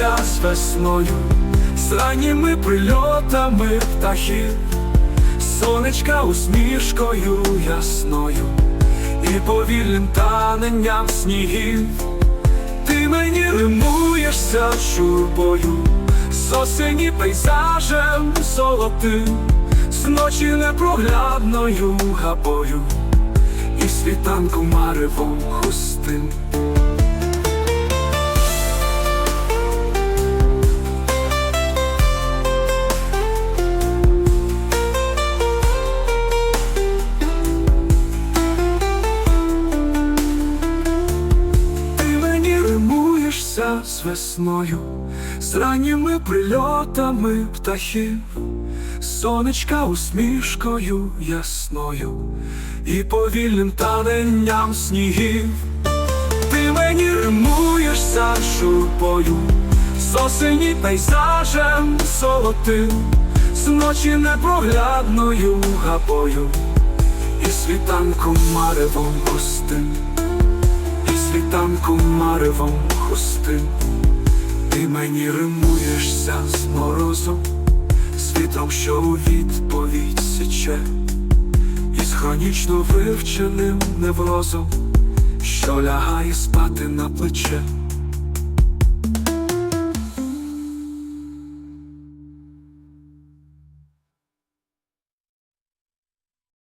римуєшся з весною, з ранніми прильотами птахів, сонечка усмішкою ясною і повільним таненням снігів. Ти мені римуєшся з журбою, з осені пейзажем золотим, з ночі непроглядною габою, і світанку маревом густим. З весною, з ранніми прильотами птахів, сонечка усмішкою ясною і повільним таненням снігів. Ти мені римуєшся з журбою, з осені пейзажем золотим, з ночі непроглядною габою, і світанком маревом густим і світанку маревом густим, ти мені римуєшся з морозом, світом, що у відповідь січе, і з хронічно вивченим неврозом, що лягає спати на плече.